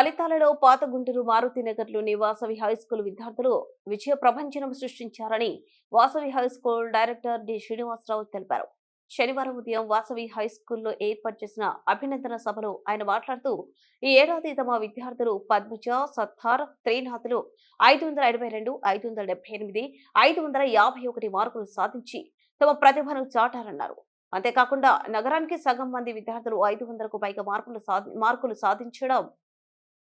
ఫలితాలలో పాత గుంటూరు మారుతి నగర్లోని వాసవి హైస్కూల్ విద్యార్థులు విజయ ప్రభంజనం సృష్టించారని Vasavi high school director D Srinivasarao తెలిపారు. శనివారం ఉదయం వాసవి హైస్కూల్లో ఏర్పాటు చేసిన అభినందన సభలో ఆయన మాట్లాడుతూ ఈ ఏడాది తమ విద్యార్థులు పద్మజ సత్తార్ త్రీనాథులు ఐదు వందల ఎనభై రెండు ఐదు వందల డెబ్బై ఎనిమిది ఐదు వందల యాభై ఒకటి మార్కులు సాధించి తమ ప్రతిభను చాటారన్నారు. అంతేకాకుండా నగరానికి సగం మంది విద్యార్థులు ఐదు వందలకు పైగా మార్కులు సాధి మార్కులు సాధించడం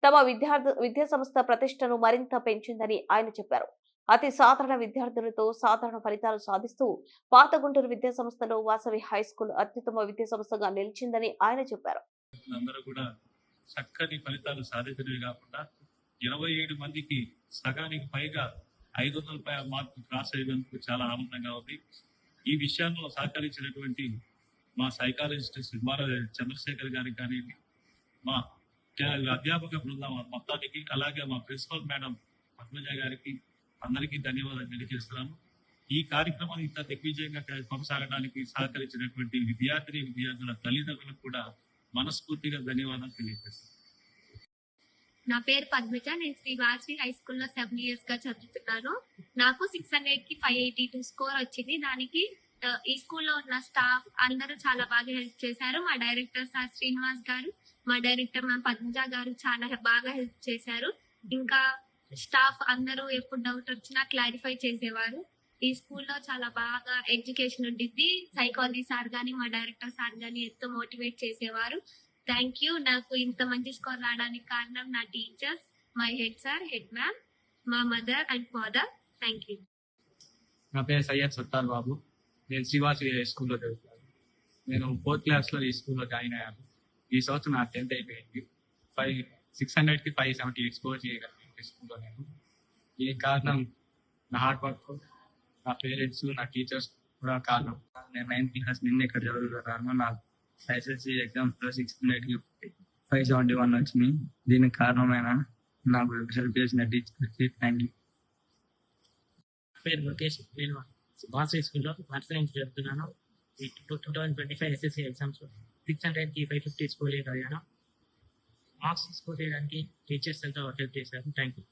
తమ విద్యార్థి విద్యా సంస్థ ప్రతిష్టను మరింత పెంచిందని ఆయన చెప్పారు. అతి సాధారణ విద్యార్థులతో సాధారణ ఫలితాలు సాధిస్తూ పాత గుంటూరు విద్యా సంస్థలో వాసవి హై స్కూల్ అత్యుత్తమ విద్యా సంస్థగా నిలిచిందని ఆయన చెప్పారు. అందరూ కూడా చక్కని ఫలితాలు సాధించడమే కాకుండా ఇరవై ఏడు మందికి సగానికి పైగా ఐదు వందల పై మార్కులు క్రాస్ అయ్యేందుకు చాలా ఆనందంగా ఉంది. ఈ విషయంలో సహకరించినటువంటి మా సైకాలజిస్ట్ సుమార చంద్రశేఖర్ గారికి కానీ మా అధ్యాపక బృందం మొత్తానికి అలాగే మా ప్రిన్సిపల్ మేడం పద్మజ గారికి అందరికీ ధన్యవాదాలు తెలియజేస్తున్నాము. ఈ కార్యక్రమం ఇంత దిగ్విజయంగా కొనసాగడానికి సహకరించినటువంటి విద్యార్థి విద్యార్థుల తల్లిదండ్రులకు కూడా మనస్ఫూర్తిగా ధన్యవాదాలు తెలియజేస్తున్నాను నా పేరు పద్మజ నేను శ్రీ వాసవి హై స్కూల్లో సెవెన్ ఇయర్స్గా చదువుతున్నాను. నాకు సిక్స్ హండ్రెడ్కి ఫైవ్ ఎయిటీ టూ స్కోర్ వచ్చింది. దానికి ఈ స్కూల్లో ఉన్న స్టాఫ్ అందరూ చాలా బాగా హెల్ప్ చేశారు. మా డైరెక్టర్ సార్ శ్రీనివాస్ గారు మా డైరెక్టర్ మ్యామ్ పద్మజ గారు చాలా బాగా హెల్ప్ చేశారు. ఇంకా స్టాఫ్ అందరూ ఎప్పుడు డౌట్ వచ్చినా క్లారిఫై చేసేవారు. ఈ స్కూల్లో చాలా బాగా ఎడ్యుకేషన్ ఉండిద్ది. సైకాలజీ సార్ గాని మా డైరెక్టర్ సార్ గాని ఎంతో మోటివేట్ చేసేవారు. Thank you. నాకు ఇంత మంచి స్కోర్ రావడానికి కారణం నా teachers my head sir head ma'am మా mother and father. Thank you. నా పేరు సయ్యద్ సత్తార్ బాబు. నేను శ్రీవాసి స్కూల్లో చదువుతాను. నేను ఫోర్త్ క్లాస్లో ఈ స్కూల్లో జాయిన్ అయ్యాను. ఈ సంవత్సరం నా టెన్త్ అయిపోయింది ఫైవ్ సిక్స్ హండ్రెడ్కి ఫైవ్ సెవెంటీ ఎయిట్ స్కోర్ చేయగలిగాను ఈ స్కూల్లో నేను దీనికి కారణం నా హార్డ్ వర్క్ నా పేరెంట్స్ నా టీచర్స్ కూడా కారణం నేను నైన్త్ క్లాస్ నిన్న ఇక్కడ చదువుతున్నాను నాకు ఎస్ఎస్సి ఎగ్జామ్స్లో సిక్స్ హండ్రెడ్కి ఫైవ్ సెవెంటీ వన్ వచ్చింది దీనికి కారణమైన నాకు హెల్ప్ చేసిన టీచర్కి థ్యాంక్ యూ పేరు ముఖేష్ నేను వాసవి స్కూల్లో ఫస్ట్ నుంచి చెప్తున్నాను ఈ two two thousand twenty five SSC exams six హండ్రెడ్కి ఫైవ్ ఫిఫ్టీ స్కోర్ అయ్యాను మార్క్స్ స్కోర్ చేయడానికి టీచర్స్ ఎంతో హెల్ప్ చేశారు. Thank you